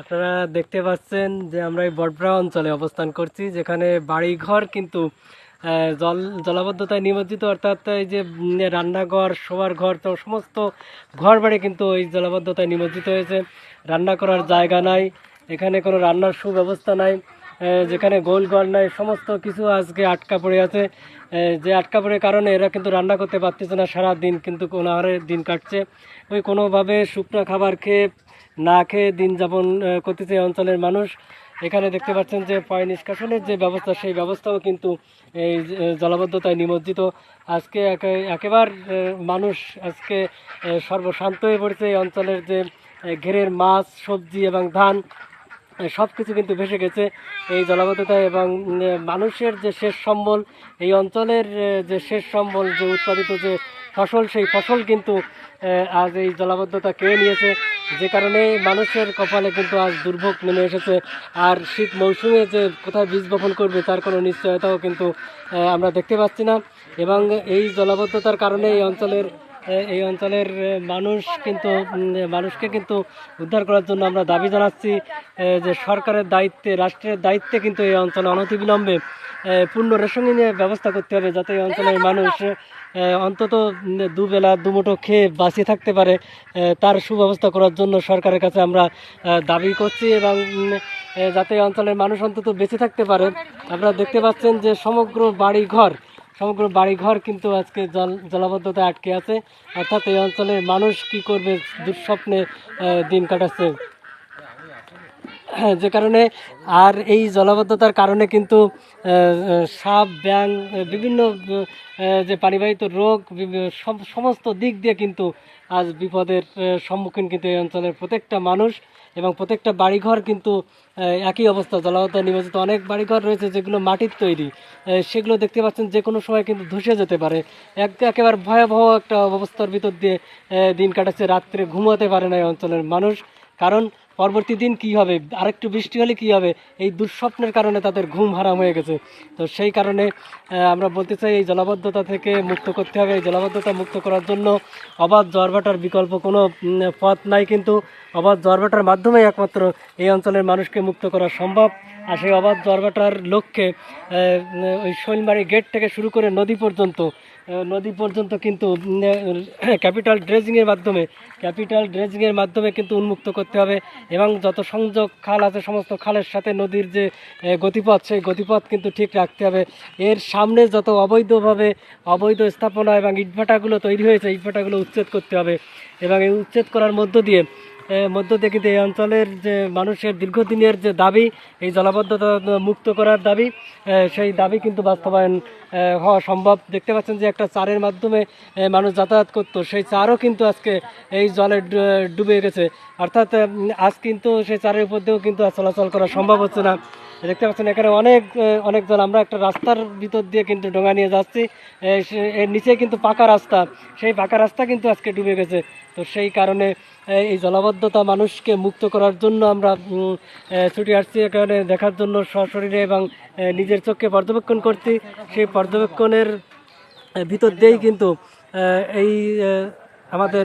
আপনারা দেখতে পাচ্ছেন যে আমরা এই বটব্রা অঞ্চলে অবস্থান করছি, যেখানে বাড়ি ঘর কিন্তু জল, জলাবদ্ধতায় নিমজ্জিত, অর্থাৎ এই যে রান্নাঘর শোয়ার ঘর, তো সমস্ত ঘর বাড়ি কিন্তু এই জলাবদ্ধতায় নিমজ্জিত হয়েছে। রান্না করার জায়গা নাই, এখানে কোনো রান্নার সুব্যবস্থা নাই। যেখানে গোল ঘর নাই, সমস্ত কিছু আজকে আটকা পড়ে আছে। যে আটকা পড়ে কারণে এরা কিন্তু রান্না করতে পারতেছে না সারা দিন কিন্তু কোনো হারে দিন কাটছে। ওই কোনোভাবে শুকনো খাবার খেয়ে, না খেয়ে দিন যাপন করতেছে অঞ্চলের মানুষ। এখানে দেখতে পাচ্ছেন যে পয় নিষ্কাশনের যে ব্যবস্থা, সেই ব্যবস্থাও কিন্তু এই জলাবদ্ধতায় নিমজ্জিত। আজকে একে- একেবারে মানুষ আজকে সর্বশান্ত হয়ে পড়েছে এই অঞ্চলের যে ঘেরের মাছ, সবজি এবং ধান। সব কিছু কিন্তু ভেসে গেছে এই জলাবদ্ধতায় এবং মানুষের যে শেষ সম্বল, এই অঞ্চলের যে শেষ সম্বল, যে উৎপাদিত যে ফসল, সেই ফসল কিন্তু আজ এই জলাবদ্ধতা কেড়ে নিয়েছে। যে কারণে মানুষের কপালে কিন্তু আজ দুর্ভোগ নেমে এসেছে। আর শীত মৌসুমে যে কোথায় বীজ বপন করবে, তার কোনো নিশ্চয়তাও কিন্তু আমরা দেখতে পাচ্ছি না। এবং এই জলাবদ্ধতার কারণে এই অঞ্চলের এই অঞ্চলের মানুষ কিন্তু মানুষকে কিন্তু উদ্ধার করার জন্য আমরা দাবি জানাচ্ছি যে সরকারের দায়িত্বে, রাষ্ট্রের দায়িত্বে কিন্তু এই অঞ্চলে অনতিবিলম্বে পূর্ণ নিয়ে ব্যবস্থা করতে হবে যাতে এই অঞ্চলের মানুষ অন্তত দুবেলা, দুমুঠো খেয়ে বাঁচিয়ে থাকতে পারে তার সুব্যবস্থা করার জন্য সরকারের কাছে আমরা দাবি করছি এবং যাতে এই অঞ্চলের মানুষ অন্তত বেঁচে থাকতে পারে। আপনারা দেখতে পাচ্ছেন যে সমগ্র বাড়ি ঘর সমগ্র বাড়িঘর কিন্তু আজকে জল জলাবদ্ধতা আটকে আছে। অর্থাৎ এই অঞ্চলের মানুষ কি করবে দুঃস্বপ্নে দিন কাটাচ্ছে? যে কারণে আর এই জলাবদ্ধতার কারণে কিন্তু সাপ, ব্যাং বিভিন্ন যে পানিবাহিত রোগ সমস্ত দিক দিয়ে কিন্তু আজ বিপদের সম্মুখীন কিন্তু এই অঞ্চলের প্রত্যেকটা মানুষ এবং প্রত্যেকটা বাড়িঘর কিন্তু একই অবস্থা। জলাবদ্ধতা নিমজ্জিত অনেক বাড়িঘর রয়েছে যেগুলো মাটির তৈরি। সেগুলো দেখতে পাচ্ছেন যে কোনো সময় কিন্তু ধসে যেতে পারে। এক, একেবারে ভয়াবহ একটা অবস্থার ভিতর দিয়ে দিন কাটাচ্ছে, রাত্রে ঘুমাতে পারে না এই অঞ্চলের মানুষ। কারণ পরবর্তী দিন কি হবে? আরেকটু বৃষ্টি হলে কি হবে? এই দুঃস্বপ্নের কারণে তাদের ঘুম হারাম হয়ে গেছে। তো সেই কারণে আমরা বলতে চাই এই জলাবদ্ধতা থেকে মুক্ত করতে হবে। এই জলাবদ্ধতা মুক্ত করার জন্য অবাধ জোয়ারভাটার বিকল্প কোনো পথ নাই। কিন্তু অবাধ জোয়ারভাটার মাধ্যমেই একমাত্র এই অঞ্চলের মানুষকে মুক্ত করা সম্ভব। আর সেই অবাধ জোয়ারভাটার লক্ষ্যে ওই শৈলমারি গেট থেকে শুরু করে নদী পর্যন্ত নদী পর্যন্ত কিন্তু ক্যাপিটাল ড্রেজিংয়ের মাধ্যমে ক্যাপিটাল ড্রেজিংয়ের মাধ্যমে কিন্তু উন্মুক্ত করতে হবে এবং যত সংযোগ খাল আছে, সমস্ত খালের সাথে নদীর যে গতিপথ, সেই গতিপথ কিন্তু ঠিক রাখতে হবে। এর সামনে যত অবৈধভাবে অবৈধ স্থাপনা এবং ইটভাটাগুলো তৈরি হয়েছে, ইটভাটাগুলো উচ্ছেদ করতে হবে এবং এই উচ্ছেদ করার মধ্য দিয়ে মধ্য থেকে এই অঞ্চলের যে মানুষের দীর্ঘদিনের যে দাবি, এই জলাবদ্ধতা মুক্ত করার দাবি সেই দাবি কিন্তু বাস্তবায়ন হওয়া সম্ভব। দেখতে পাচ্ছেন যে একটা চারের মাধ্যমে মানুষ যাতায়াত করত। সেই চারও কিন্তু আজকে এই জলে ডুবে গেছে। অর্থাৎ আজ কিন্তু সেই চারের উপর দিয়েও কিন্তু চলাচল করা সম্ভব হচ্ছে না। দেখতে পাচ্ছেন, এখানে অনেক অনেক জন আমরা একটা রাস্তার ভিতর দিয়ে কিন্তু ডোঙা নিয়ে যাচ্ছি। এর নিচে কিন্তু পাকা রাস্তা। সেই পাকা রাস্তা কিন্তু আজকে ডুবে গেছে। তো সেই কারণে এই জলাবদ্ধতা মানুষকে মুক্ত করার জন্য আমরা ছুটে আসছি এখানে দেখার জন্য সশরীরে এবং নিজের চোখে পর্যবেক্ষণ করছি। সেই পর্যবেক্ষণের ভিতর দিয়েই কিন্তু এই আমাদের